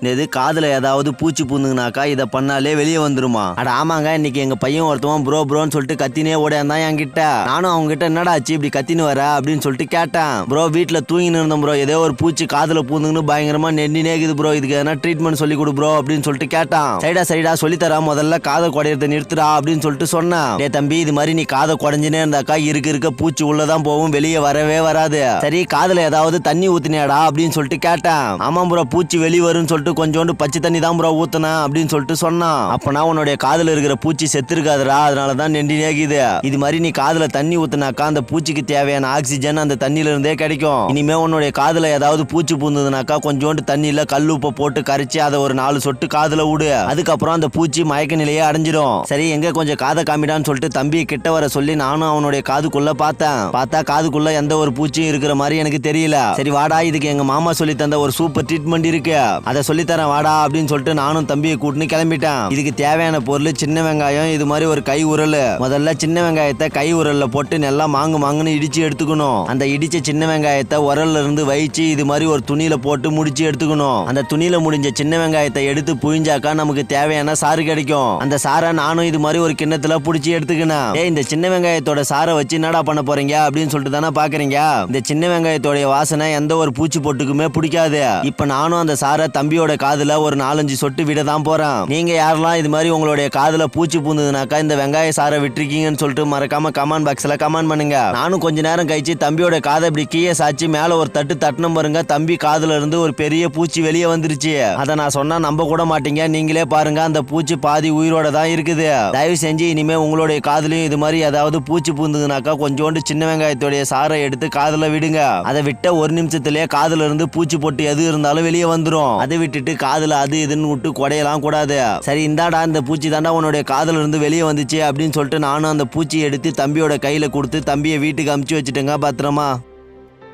இது காதுல ஏதாவது பூச்சி பூந்துங்கனாக்கா இதை பண்ணாலே வெளியே வந்துருமா? அட ஆமாங்க இன்னைக்கு எங்கள் பையன் ஒருத்தவன் ப்ரோ ப்ரோன்னு சொல்லிட்டு கத்தினே ஓடியாந்தான் என்கிட்ட. நானும் அவங்க கிட்ட என்னடா ஆச்சு இப்படி கத்தின்னு வர? அப்படின்னு சொல்லிட்டு கேட்டேன். ப்ரோ வீட்டில் தூங்கின்னு இருந்தோம் ப்ரோ. ஏதோ ஒரு பூச்சி காதில் பூந்துங்கன்னு பயங்கரமா நெண்ணினே இருக்குது ப்ரோ. இதுக்கு எதனா ட்ரீட்மெண்ட் சொல்லி கொடு ப்ரோ அப்படின்னு சொல்லிட்டு கேட்டான். சைடா சைடா சொல்லித்தரா முதல்ல காதை குடையிறத நிறுத்துடா அப்படின்னு சொல்லிட்டு சொன்னேன். டே தம்பி இது மாதிரி நீ காதை குடைஞ்சினே இருந்தாக்கா இருக்க இருக்க பூச்சி உள்ளதான் போகும் வெளியே வரவே வராது. சரி காதில் ஏதாவது தண்ணி ஊத்தினேடா அப்படின்னு சொல்லிட்டு கேட்டேன். ஆமாம் ப்ரோ பூச்சி வெளியே வரும்னு சொல்லிட்டு கொஞ்சோண்டு பச்சை தண்ணி தான் ப்ரோ ஊத்துனேன் அப்படின்னு சொல்லிட்டு சொன்னான். அப்பனா உன்னுடைய காதுல இருக்கிற பூச்சி செத்துருக்காதுடா அதனால தான் நெண்டி நேக்குது இது மாதிரி நீ காதுல தண்ணி ஊத்துனாக்கா அந்த பூச்சிக்கு தேவையான ஆக்சிஜன் அந்த தண்ணியில இருந்தே கிடைக்கும். இனிமே உன்னுடைய காதில் ஏதாவது பூச்சி பூந்ததுனாக்கா கொஞ்சோண்டு தண்ணியில கல் உப்பை போட்டு கரைச்சி அதை ஒரு நாலு சொட்டு காதுல விடு. அதுக்கப்புறம் அந்த பூச்சி மயக்க நிலையே அடைஞ்சிடும். சரி எங்க கொஞ்சம் காதை காமிடான்னு சொல்லிட்டு தம்பியை கிட்ட வர சொல்லி நானும் அவனுடைய காதுக்குள்ள பார்த்தேன். பார்த்தா காதுக்குள்ள எந்த ஒரு பூச்சியும் இருக்கிற மாதிரி எனக்கு தெரியல. சரி வாடா இதுக்கு எங்க மாமா சொல்லி தந்த ஒரு சூப்பர் ட்ரீட்மெண்ட் இருக்கு. அதை சொல்லித்தரேன் வாடா அப்படின்னு சொல்லிட்டு நானும் தம்பியை கூட்டுன்னு கிளம்பிட்டேன். இதுக்கு தேவையான பொருள் சின்ன வெங்காயம் இது மாதிரி ஒரு கை உரல். முதல்ல சின்ன வெங்காயத்தை கை உரல்ல போட்டு நல்லா மாங்கு மாங்குன்னு இடிச்சு எடுத்துக்கணும். அந்த இடிச்ச சின்ன வெங்காயத்தை உரல்ல இருந்து வைச்சு இது மாதிரி ஒரு துணியில போட்டு முடிச்சு எடுத்துக்கணும். அந்த துணியில முடிஞ்ச சின்ன வெங்காயத்தை எடுத்து புழிஞ்சாக்கா நமக்கு தேவையான சாறு கிடைக்கும். அந்த சாரை நானும் இது மாதிரி ஒரு கிண்ணத்துல புடிச்சு எடுத்துக்கினேன். ஏ இந்த சின்ன வெங்காயத்தோட சாரை வச்சு என்னடா பண்ண போறீங்க? அப்படின்னு சொல்லிட்டு தானே பாக்குறீங்க. இந்த சின்ன வெங்காயத்தோடைய வாசனை எந்த ஒரு பூச்சி பொட்டுக்குமே பிடிக்காது. இப்ப நானும் அந்த சாரை தம்பியோட காதுல ஒரு நாலஞ்சு சொட்டு விட தான் போறான். நீங்க யாரெல்லாம் இது மாதிரி உங்களுடைய காதுல பூச்சி பூந்ததுனாக்கா இந்த வெங்காய சாரை விட்டுருக்கீங்கன்னு சொல்லிட்டு மறக்காம கமெண்ட் பாக்ஸ்ல கமெண்ட் பண்ணுங்க. நானும் கொஞ்ச நேரம் கழிச்சு தம்பியோட காதை இப்படி கீழே சாச்சு மேல ஒரு தட்டு தட்டணும் பாருங்க தம்பி காதுல இருந்து ஒரு பெரிய பூச்சி வெளியே வந்துருச்சு. அதை நான் சொன்னா நம்ப கூட மாட்டீங்க நீங்களே பாருங்க அந்த பூச்சி பாதி உயிரோட தான் இருக்குது. தயவு செஞ்சு இனிமே உங்களுடைய காதுலயும் இது மாதிரி ஏதாவது பூச்சி பூந்ததுனாக்கா கொஞ்சோண்டு சின்ன வெங்காயத்துடைய சாரை எடுத்து காதுல விடுங்க. அதை விட்ட ஒரு நிமிஷத்துலயே காதுல இருந்து பூச்சி பொட்டு எது இருந்தாலும் வெளியே வந்துடும் அதை விட்டு விட்டுட்டு காதில் அது இதுன்னு விட்டு குடையலாம் கூடாது. சரி இந்தாடா இந்த பூச்சி தாண்டா உன்னுடைய காதில் இருந்து வெளியே வந்துச்சு அப்படின்னு சொல்லிட்டு நானும் அந்த பூச்சியை எடுத்து தம்பியோட கையில் கொடுத்து தம்பியை வீட்டுக்கு அமுச்சு வச்சுட்டேங்க பத்திரமா.